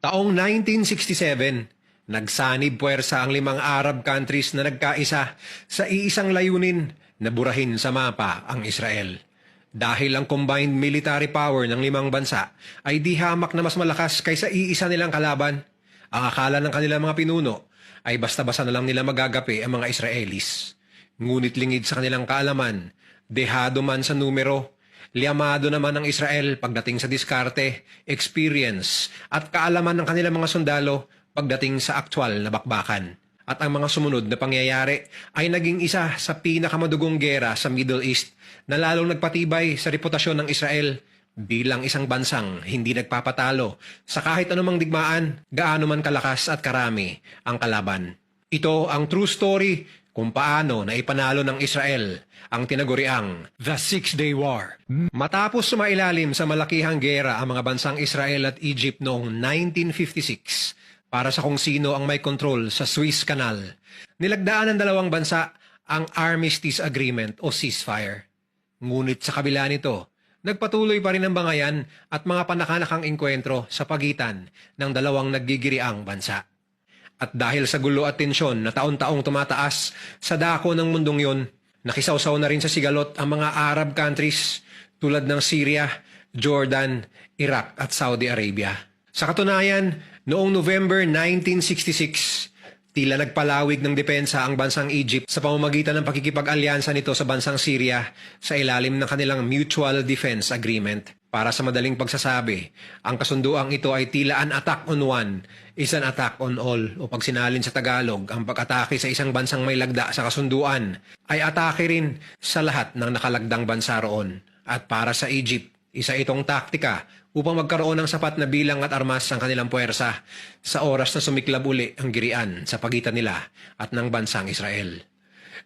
Taong 1967, nagsanib puwersa ang limang Arab countries na nagkaisa sa iisang layunin na burahin sa mapa ang Israel. Dahil ang combined military power ng limang bansa ay di hamak na mas malakas kaysa iisa nilang kalaban, ang akala ng kanilang mga pinuno ay basta-basta na lang nila magagapi ang mga Israelis. Ngunit lingid sa kanilang kaalaman, dehado man sa numero, Liamado naman ang Israel pagdating sa diskarte, experience at kaalaman ng kanilang mga sundalo pagdating sa aktwal na bakbakan. At ang mga sumunod na pangyayari ay naging isa sa pinakamadugong gera sa Middle East na lalong nagpatibay sa reputasyon ng Israel bilang isang bansang hindi nagpapatalo sa kahit anumang digmaan, gaano man kalakas at karami ang kalaban. Ito ang true story kung paano na ipanalo ng Israel ang tinaguriang The Six-Day War. Matapos sumailalim sa malakihang gera ang mga bansang Israel at Egypt noong 1956 para sa kung sino ang may kontrol sa Suez Canal, nilagdaan ng dalawang bansa ang Armistice Agreement o ceasefire. Ngunit sa kabila nito, nagpatuloy pa rin ang bangayan at mga panakanakang engkwentro sa pagitan ng dalawang naggigiriang bansa. At dahil sa gulo at tensyon na taon-taong tumataas sa dako ng mundong yon, nakisawsaw na rin sa sigalot ang mga Arab countries tulad ng Syria, Jordan, Iraq at Saudi Arabia. Sa katunayan, noong November 1966, tila nagpalawig ng depensa ang bansang Egypt sa pamamagitan ng pakikipag-alyansa nito sa bansang Syria sa ilalim ng kanilang Mutual Defense Agreement. Para sa madaling pagsasabi, ang kasunduang ito ay tila an attack on one is an attack on all o pag sinalin sa Tagalog, ang pag-atake sa isang bansang may lagda sa kasunduan ay atake rin sa lahat ng nakalagdang bansa roon. At para sa Egypt, isa itong taktika upang magkaroon ng sapat na bilang at armas ang kanilang puwersa sa oras na sumiklab uli ang girian sa pagitan nila at ng bansang Israel.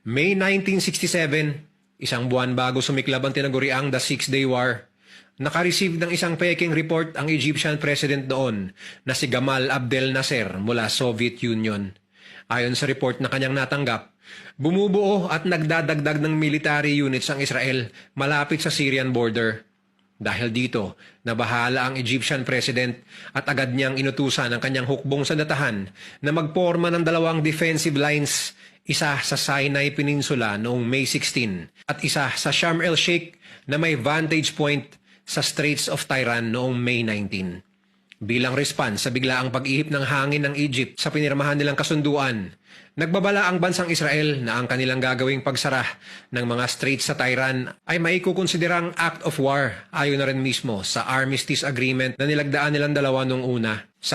May 1967, isang buwan bago sumiklab ang tinaguriang The Six-Day War, nakareceive ng isang peking report ang Egyptian president doon na si Gamal Abdel Nasser mula Soviet Union. Ayon sa report na kanyang natanggap, bumubuo at nagdadagdag ng military units ang Israel malapit sa Syrian border. Dahil dito, nabahala ang Egyptian president at agad niyang inutusan ang kanyang hukbong sandatahan na magporma ng dalawang defensive lines, isa sa Sinai Peninsula noong May 16 at isa sa Sharm el-Sheikh na may vantage point sa Straits of Tyran noong May 19. Bilang response sa biglaang pag-ihip ng hangin ng Egypt sa pinirmahan nilang kasunduan, nagbabala ang bansang Israel na ang kanilang gagawing pagsara ng mga straits sa Tyran ay maikukonsiderang act of war ayon na rin mismo sa armistice agreement na nilagdaan nilang dalawa noong una.